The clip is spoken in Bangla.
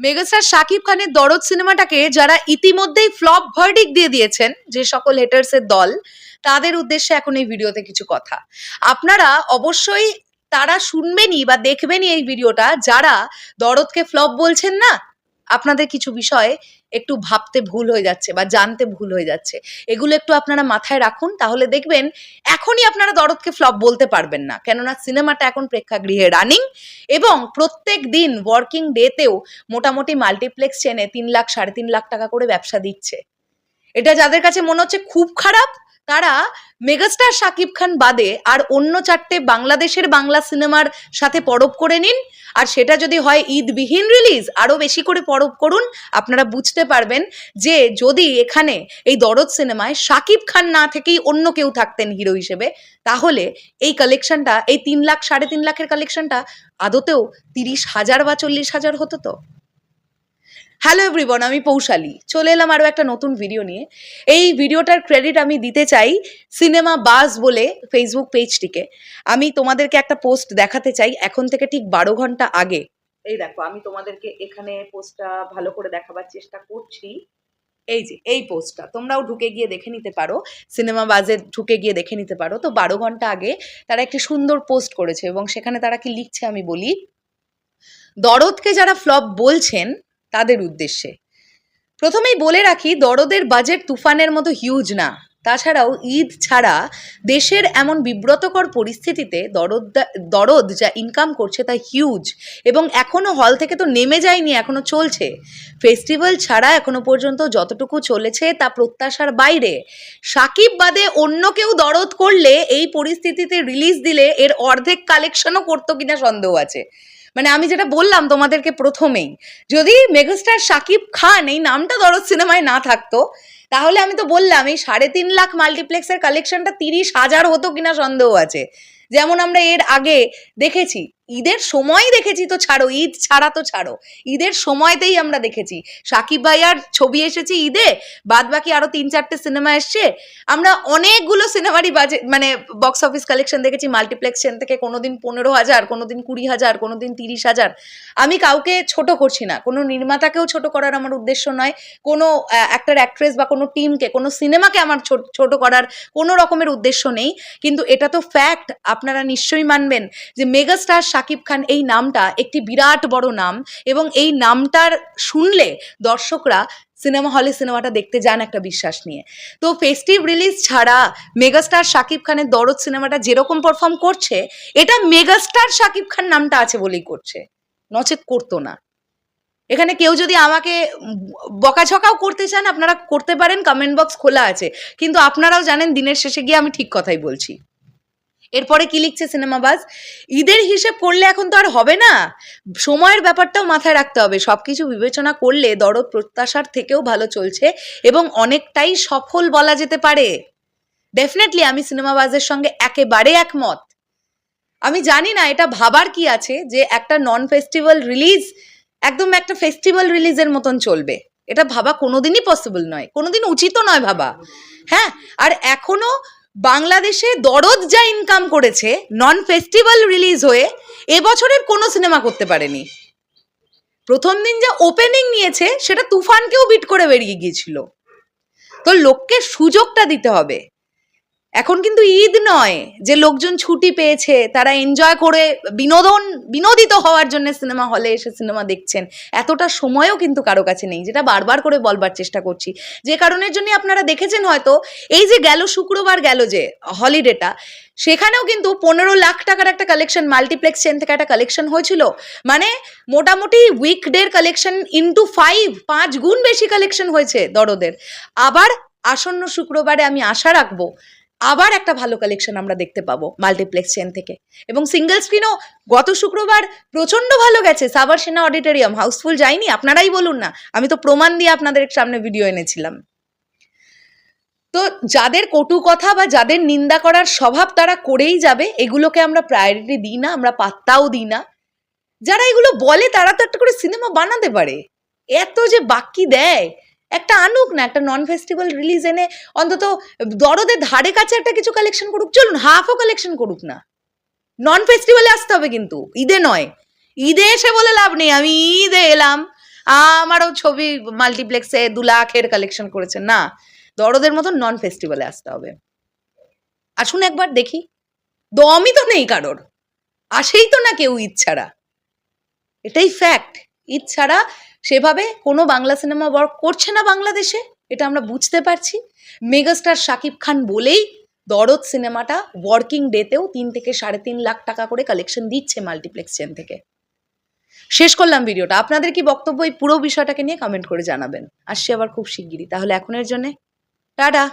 মেগাস্টার শাকিব খানের দরদ সিনেমাটাকে যারা ইতিমধ্যেই ফ্লপ ভার্ডিক দিয়ে দিয়েছেন, যে সকল হেটার্সের দল, তাদের উদ্দেশ্যে এখন এই ভিডিওতে কিছু কথা। আপনারা অবশ্যই তারা শুনবেনই বা দেখবেনই এই ভিডিওটা, যারা দরদকে ফ্লপ বলছেন না আপনাদের কিছু বিষয় একটু ভাবতে ভুল হয়ে যাচ্ছে বা জানতে ভুল হয়ে যাচ্ছে। এগুলো একটু আপনারা মাথায় রাখুন, তাহলে দেখবেন এখনই আপনারা দরদকে ফ্লপ বলতে পারবেন না। কেননা সিনেমাটা এখন প্রেক্ষাগৃহে রানিং এবং প্রত্যেক দিন ওয়ার্কিং ডেতেও মোটামুটি মাল্টিপ্লেক্স চেনে তিন লাখ, সাড়ে তিন লাখ টাকা করে ব্যবসা দিচ্ছে। এটা যাদের কাছে মনে হচ্ছে খুব খারাপ তারা মেগাস্টার শাকিব খান বাদে আর অন্য চারটে বাংলাদেশের বাংলা সিনেমার সাথে পরব করে নিন। আর সেটা যদি হয় ঈদবিহীন রিলিজ আরও বেশি করে পরব করুন, আপনারা বুঝতে পারবেন যে যদি এখানে এই দরদ সিনেমায় শাকিব খান না থেকেই অন্য কেউ থাকতেন হিরো হিসেবে, তাহলে এই কালেকশনটা এই তিন লাখ, সাড়ে তিন লাখের কালেকশনটা আদতেও তিরিশ হাজার বা চল্লিশ হাজার হতো তো? হ্যালো এভরিবন আমি পৌশালী। চলে এলাম আরও একটা নতুন ভিডিও নিয়ে। এই ভিডিওটার ক্রেডিট আমি দিতে চাই সিনেমা বাস বলে ফেসবুক পেজটিকে আমি তোমাদেরকে একটা পোস্ট দেখাতে চাই, এখন থেকে ঠিক বারো ঘণ্টা আগে। এই দেখো, আমি তোমাদেরকে এখানে পোস্টটা ভালো করে দেখাবার চেষ্টা করছি। এই যে, এই পোস্টটা তোমরাও ঢুকে গিয়ে দেখে নিতে পারো। সিনেমা বাজে ঢুকে গিয়ে দেখে নিতে পারো। তো বারো ঘণ্টা আগে তারা একটি সুন্দর পোস্ট করেছে এবং সেখানে তারা কি লিখছে আমি বলি। দরদকে যারা ফ্লপ বলছেন তাদের উদ্দেশ্যে। প্রথমেই বলে রাখি, দরদের বাজেট তুফানের মতো হিউজ না। তাছাড়াও ঈদ ছাড়া দেশের এমন বিব্রতকর পরিস্থিতিতে দরদ দরদ যা ইনকাম করছে তা হিউজ এবং এখনও হল থেকে তো নেমে যায়নি এখনও চলছে। ফেস্টিভ্যাল ছাড়া এখনও পর্যন্ত যতটুকু চলেছে তা প্রত্যাশার বাইরে। সাকিব বাদে অন্য কেউ দরদ করলে এই পরিস্থিতিতে রিলিজ দিলে এর অর্ধেক কালেকশনও করতো কিনা সন্দেহ আছে। মানে আমি যেটা বললাম তোমাদেরকে প্রথমেই, যদি মেগাস্টার শাকিব খান এই নামটা দরদ সিনেমায় না থাকতো, তাহলে আমি তো বললাম এই সাড়ে তিন লাখ মাল্টিপ্লেক্সের কালেকশনটা তিরিশ হাজার হতো কিনা সন্দেহ আছে। যেমন আমরা এর আগে দেখেছি ঈদের সময় দেখেছি তো ছাড়ো, ঈদ ছাড়া তো ছাড়ো। ঈদের সময়তেই আমরা দেখেছি। সাকিব ভাইয়ার ছবি এসেছে ঈদে বাদ বাকি আরও তিন চারটে সিনেমা এসছে। আমরা অনেকগুলো সিনেমারই বাজে মানে বক্স অফিস কালেকশন দেখেছি মাল্টিপ্লেক্স চেন থেকে কোনোদিন পনেরো হাজার, কোনোদিন কুড়ি হাজার, কোনোদিন তিরিশ হাজার। আমি কাউকে ছোট করছি না। কোনো নির্মাতাকেও ছোট করার আমার উদ্দেশ্য নয়। কোনো অ্যাক্টার অ্যাক্ট্রেস বা কোনো টিমকে কোনো সিনেমাকে আমার ছোট করার কোনো রকমের উদ্দেশ্য নেই। কিন্তু এটা তো ফ্যাক্ট আপনারা নিশ্চয়ই মানবেন যে মেগাস্টার শাকিব খান এই নামটা একটি বিরাট বড় নাম এবং এই নামটার শুনলে দর্শকরা সিনেমা হলে সিনেমাটা দেখতে যান একটা বিশ্বাস নিয়ে। তো ফেস্টিভ রিলিজ ছাড়া মেগাস্টার শাকিব খানের দরদ সিনেমাটা যেরকম পারফর্ম করছে, এটা মেগাস্টার শাকিব খান নামটা আছে বলেই করছে। নচেত করতো না। এখানে কেউ যদি আমাকে বকাঝকাও করতে চান, আপনারা করতে পারেন কমেন্ট বক্স খোলা আছে। কিন্তু আপনারাও জানেন, দিনের শেষে গিয়ে আমি ঠিক কথাই বলছি। এরপরে কি লিখছে সিনেমাবাজ? ঈদের হিসেব করলে এখন তো আর হবে না। সময়ের ব্যাপারটাও মাথায় রাখতে হবে। সব কিছু বিবেচনা করলে দরদ প্রত্যাশার থেকেও ভালো চলছে এবং অনেকটাই সফল বলা যেতে পারে। ডেফিনেটলি আমি সিনেমাবাজের সঙ্গে একেবারে একমত। আমি জানি না এটা ভাবার কি আছে যে একটা নন ফেস্টিভ্যাল রিলিজ একদম একটা ফেস্টিভ্যাল রিলিজের মতন চলবে। এটা ভাবা কোনোদিনই পসিবল নয়। কোনোদিন উচিতও নয় ভাবা। হ্যাঁ? আর এখনও বাংলাদেশে দরদ যা ইনকাম করেছে নন ফেস্টিভ্যাল রিলিজ হয়ে এবছরের কোনো সিনেমা করতে পারেনি। প্রথম দিন যা ওপেনিং নিয়েছে, সেটা তুফানকেও বিট করে বেরিয়ে গিয়েছিল। তো লোককে সুযোগটা দিতে হবে। এখন কিন্তু ঈদ নয় যে লোকজন ছুটি পেয়েছে, তারা এনজয় করে বিনোদন, বিনোদিত হওয়ার জন্য সিনেমা হলে এসে সিনেমা দেখছেন। এতটা সময়ও কিন্তু কারও কাছে নেই, যেটা বারবার করে বলবার চেষ্টা করছি। যে কারণের জন্য আপনারা দেখেছেন হয়তো, এই যে গেল শুক্রবার গেল যে হলিডেটা সেখানেও কিন্তু পনেরো লাখ টাকার একটা কালেকশন মাল্টিপ্লেক্স চেন থেকে একটা কালেকশন হয়েছিল। মানে মোটামুটি উইকডের কালেকশন ইন্টু ফাইভ পাঁচ গুণ বেশি কালেকশন হয়েছে দরদের। আবার আসন্ন শুক্রবারে আমি আশা রাখব আবার একটা ভালো কালেকশন আমরা দেখতে পাবো মাল্টিপ্লেক্স চেন থেকে। এবং সিঙ্গেল স্ক্রিনও গত শুক্রবার প্রচণ্ড ভালো গেছে সাবার সেনা অডিটোরিয়াম হাউসফুল যায়নি, আপনারাই বলুন না, আমি তো প্রমাণ দিয়ে আপনাদের সামনে ভিডিও এনেছিলাম। তো যাদের কটু কথা বা যাদের নিন্দা করার স্বভাব তারা করেই যাবে, এগুলোকে আমরা প্রায়োরিটি দিই না, আমরা পাত্তাও দিই না। যারা এগুলো বলে তারা তো একটা করে সিনেমা বানাতে পারে। এত যে বাকি দেয় একটা আনুক না, একটা নন ফেস্টিভ্যাল রিলিজ এনে অন্তত দরদের ধারে কাছে একটা কিছু কালেকশন করুক। চলুন হাফও কালেকশন করুক না। নন ফেস্টিভ্যালে আসতে হবে কিন্তু, ঈদে নয়। ঈদে এসে বলে লাভ নেই, আমি ঈদে এলাম। আমারও ছবি মাল্টিপ্লেক্সে দু লাখের কালেকশন করেছে না, দরদের মতন নন ফেস্টিভ্যালে আসতে হবে। আসুন একবার দেখি। দমই তো নেই কারোর। আসেই তো না কেউ ঈদ ছাড়া। এটাই ফ্যাক্ট ঈদ ছাড়া সেভাবে কোনো বাংলা সিনেমা ওয়ার্ক করছে না বাংলাদেশে, এটা আমরা বুঝতে পারছি। মেগাস্টার শাকিব খান বলেই দরদ সিনেমাটা ওয়ার্কিং ডেতেও তিন থেকে সাড়ে তিন লাখ টাকা করে কালেকশন দিচ্ছে মাল্টিপ্লেক্স চেন থেকে। শেষ করলাম ভিডিওটা। আপনাদের কি বক্তব্য এই পুরো বিষয়টাকে নিয়ে কমেন্ট করে জানাবেন? আসছি আবার খুব শিগগিরই। তাহলে এখনের জন্যে টাটা!